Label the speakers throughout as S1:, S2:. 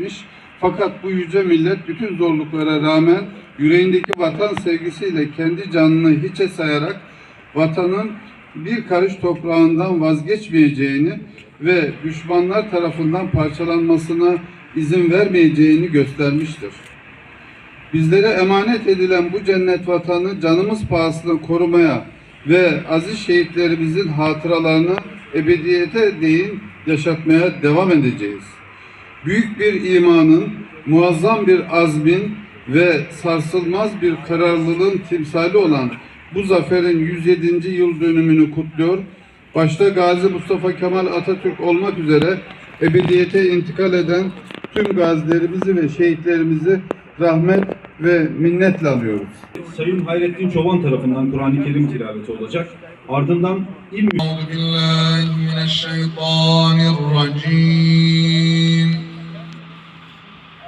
S1: etmiş. Fakat bu yüce millet bütün zorluklara rağmen yüreğindeki vatan sevgisiyle kendi canını hiçe sayarak vatanın bir karış toprağından vazgeçmeyeceğini ve düşmanlar tarafından parçalanmasına izin vermeyeceğini göstermiştir. Bizlere emanet edilen bu cennet vatanı canımız pahasına korumaya ve aziz şehitlerimizin hatıralarını ebediyete değin yaşatmaya devam edeceğiz. Büyük bir imanın, muazzam bir azmin ve sarsılmaz bir kararlılığın timsali olan bu zaferin 107. yıl dönümünü kutluyor. Başta Gazi Mustafa Kemal Atatürk olmak üzere ebediyete intikal eden tüm gazilerimizi ve şehitlerimizi rahmet ve minnetle alıyoruz.
S2: Sayın Hayrettin Çoban tarafından Kur'an-ı Kerim tilaveti olacak. Ardından il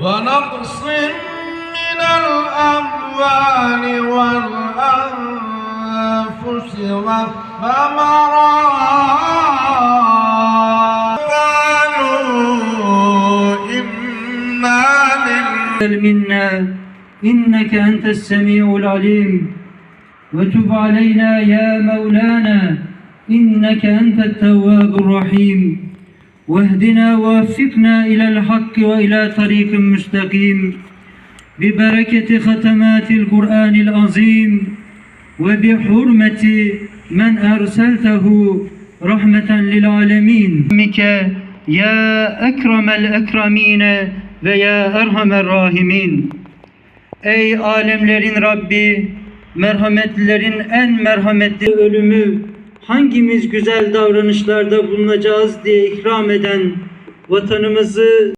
S3: ونقص من الأموال والأنفس والثمرات. قالوا إنا
S4: منا. إنك أنت السميع العليم. وتب علينا يا مولانا. إنك أنت التواب الرحيم. واهدنا ووفقنا إلى الحق وإلى طريق مستقيم ببركة ختمات القرآن العظيم وبحرمة من أرسلته رحمة للعالمين بك يا أكرم الأكرمين ve ya erhamer rahimin. Ey alemlerin Rabbi, merhametlilerin en merhametli ölümü hangimiz güzel davranışlarda bulunacağız diye ikram eden vatanımızı